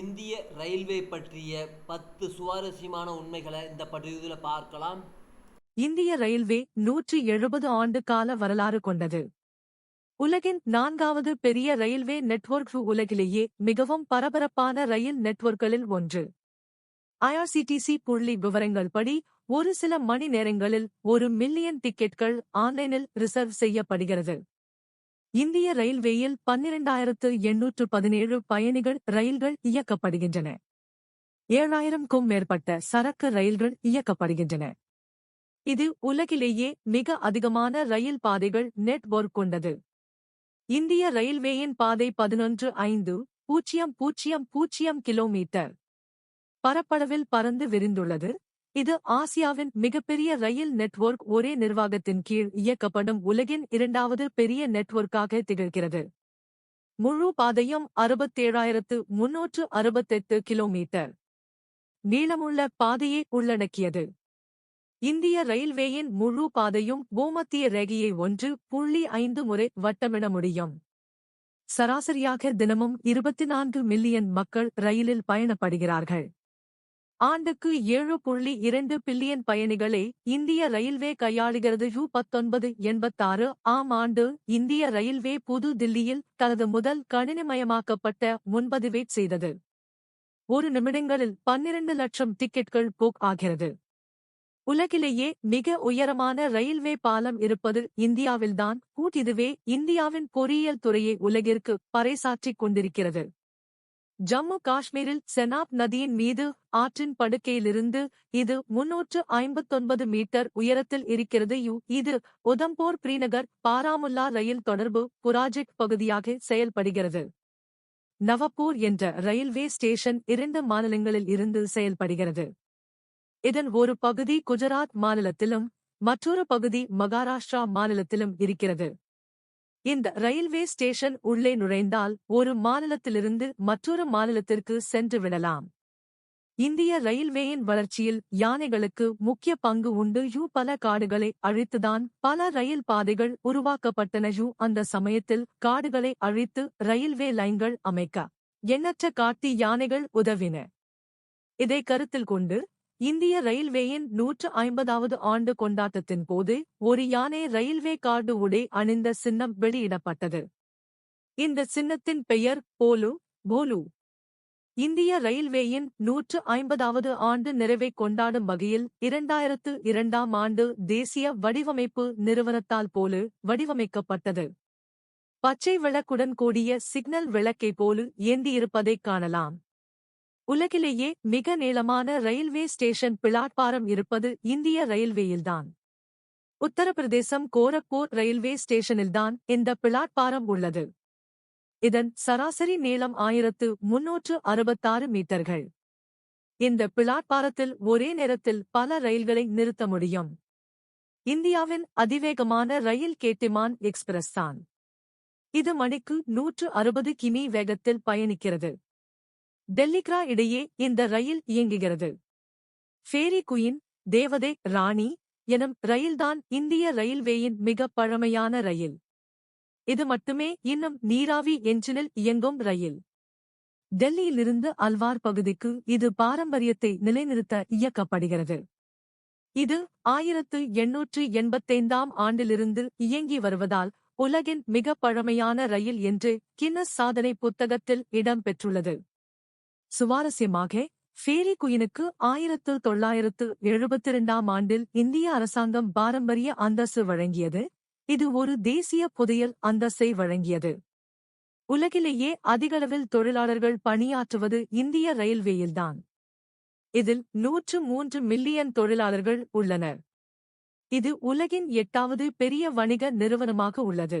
இந்திய ரயில்வே பற்றிய பத்து சுவாரஸ்யமான உண்மைகளை இந்த பதிவில் பார்க்கலாம். இந்திய ரயில்வே நூற்றி எழுபது ஆண்டு கால வரலாறு கொண்டது. உலகின் நான்காவது பெரிய ரயில்வே நெட்வொர்க் உலகிலேயே மிகவும் பரபரப்பான ரயில் நெட்வொர்க்குகளில் ஒன்று. ஐஆர்சிடிசி புள்ளி விவரங்கள் படி ஒரு சில மணி நேரங்களில் ஒரு மில்லியன் டிக்கெட்கள் ஆன்லைனில் ரிசர்வ் செய்யப்படுகிறது. இந்திய ரயில்வேயில் பன்னிரண்டாயிரத்து எண்ணூற்று பதினேழு பயணிகள் ரயில்கள் இயக்கப்படுகின்றன. ஏழாயிரம்க்கும் மேற்பட்ட சரக்கு ரயில்கள் இயக்கப்படுகின்றன. இது உலகிலேயே மிக அதிகமான ரயில் பாதைகள் நெட்வொர்க் கொண்டது. இந்திய ரயில்வேயின் பாதை பதினொன்று ஐந்து பூஜ்ஜியம் பூஜ்ஜியம் பூஜ்ஜியம் கிலோமீட்டர். பரப்பளவில் பறந்து விரிந்துள்ளது. இது ஆசியாவின் மிகப்பெரிய ரயில் நெட்வொர்க் ஒரே நிர்வாகத்தின் கீழ் இயக்கப்படும் உலகின் இரண்டாவது பெரிய நெட்வொர்க்காக திகழ்கிறது. முழு பாதையும் அறுபத்தேழாயிரத்து முன்னூற்று அறுபத்தெட்டு கிலோமீட்டர். நீளமுள்ள பாதையை உள்ளடக்கியது. இந்திய ரயில்வேயின் முழு பாதையும் பூமத்திய ரேகையை ஒன்று புள்ளி ஐந்து முறை வட்டமிட முடியும். சராசரியாக தினமும் இருபத்தி நான்கு மில்லியன் மக்கள் ரயிலில் பயணப்படுகிறார்கள். ஆண்டுக்கு ஏழு புள்ளி இரண்டு பில்லியன் பயணிகளை இந்திய ரயில்வே கையாளுகிறது யூ பத்தொன்பது எண்பத்தாறு ஆம் ஆண்டு இந்திய ரயில்வே புது தில்லியில் தனது முதல் கணினிமயமாக்கப்பட்ட முன்பதிவை செய்தது. ஒரு நிமிடங்களில் பன்னிரண்டு லட்சம் டிக்கெட்கள் புக் ஆகிறது. உலகிலேயே மிக உயரமான ரயில்வே பாலம் இருப்பது இந்தியாவில்தான். இதுவே இந்தியாவின் பொறியியல் துறையை உலகிற்கு பறைசாற்றிக் கொண்டிருக்கிறது. ஜம்மு காஷ்மீரில் செனாப் நதியின் மீது ஆற்றின் படுக்கையிலிருந்து இது முன்னூற்று ஐம்பத்தொன்பது மீட்டர் உயரத்தில் இருக்கிறது. யு இது உதம்போர் பிரீநகர் பாராமுல்லா ரயில் தொடர்பு புராஜெக்ட் பகுதியாக செயல்படுகிறது. நவப்பூர் என்ற ரயில்வே ஸ்டேஷன் இரண்டு மாநிலங்களில் இருந்து செயல்படுகிறது. இதன் ஒரு பகுதி குஜராத் மாநிலத்திலும் மற்றொரு பகுதி மகாராஷ்டிரா மாநிலத்திலும் இருக்கிறது. இந்த ரயில்வே ஸ்டேஷன் உள்ளே நுழைந்தால் ஒரு மாநிலத்திலிருந்து மற்றொரு மாநிலத்திற்கு சென்று விடலாம். இந்திய ரயில்வேயின் வளர்ச்சியில் யானைகளுக்கு முக்கிய பங்கு உண்டு. யூ பல காடுகளை அழித்துதான் பல ரயில் பாதைகள் உருவாக்கப்பட்டன. யூ அந்த சமயத்தில் காடுகளை அழித்து ரயில்வே லைன்கள் அமைக்க எண்ணற்ற காட்டி யானைகள் உதவின. இதை கருத்தில் கொண்டு இந்திய ரயில்வேயின் நூற்று ஐம்பதாவது ஆண்டு கொண்டாட்டத்தின் போது ஒரு யானை ரயில்வே கார்டு உடை அணிந்த சின்னம் வெளியிடப்பட்டது. இந்த சின்னத்தின் பெயர் போலு போலு. இந்திய ரயில்வேயின் நூற்று ஐம்பதாவது ஆண்டு நிறைவை கொண்டாடும் வகையில் இரண்டாயிரத்து இரண்டாம் ஆண்டு தேசிய வடிவமைப்பு நிறுவனத்தால் போலு வடிவமைக்கப்பட்டது. பச்சை விளக்குடன் கூடிய சிக்னல் விளக்கை போலு ஏந்தியிருப்பதைக் காணலாம். உலகிலேயே மிக நீளமான ரயில்வே ஸ்டேஷன் பிளாட்பாரம் இருப்பது இந்திய ரயில்வேயில்தான். உத்தரப்பிரதேசம் கோரக்பூர் ரயில்வே ஸ்டேஷனில்தான் இந்த பிளாட்பாரம் உள்ளது. இதன் சராசரி நீளம் ஆயிரத்து முன்னூற்று அறுபத்தாறு மீட்டர்கள். இந்த பிளாட்பாரத்தில் ஒரே நேரத்தில் பல ரயில்களை நிறுத்த முடியும். இந்தியாவின் அதிவேகமான ரயில் கேட்டிமான் எக்ஸ்பிரஸ் தான் இது மணிக்கு நூற்று அறுபது கிமி வேகத்தில் பயணிக்கிறது. டெல்லிக்ரா இடையே இந்த ரயில் இயங்குகிறது. ஃபேரி குயின் தேவதை ராணி எனும் ரயில்தான் இந்திய ரயில்வேயின் மிக பழமையான ரயில். இது மட்டுமே இன்னும் நீராவி என்ஜினில் இயங்கும் ரயில். டெல்லியிலிருந்து அல்வார் பகுதிக்கு இது பாரம்பரியத்தை நிலைநிறுத்த இயக்கப்படுகிறது. இது ஆயிரத்து எண்ணூற்று எண்பத்தைந்தாம் ஆண்டிலிருந்து இயங்கி வருவதால் உலகின் மிக பழமையான ரயில் என்று கின்னஸ் சாதனை புத்தகத்தில் இடம் பெற்றுள்ளது. சுவாரஸ்யமாக ஃபேரி குயினுக்கு ஆயிரத்து தொள்ளாயிரத்து எழுபத்தி இரண்டாம் ஆண்டில் இந்திய அரசாங்கம் பாரம்பரிய அந்தஸ்து வழங்கியது. இது ஒரு தேசிய புதையல் அந்தஸ்தை வழங்கியது. உலகிலேயே அதிகளவில் தொழிலாளர்கள் பணியாற்றுவது இந்திய ரயில்வேயில்தான். இதில் நூற்று மூன்று மில்லியன் தொழிலாளர்கள் உள்ளனர். இது உலகின் எட்டாவது பெரிய வணிக நிறுவனமாக உள்ளது.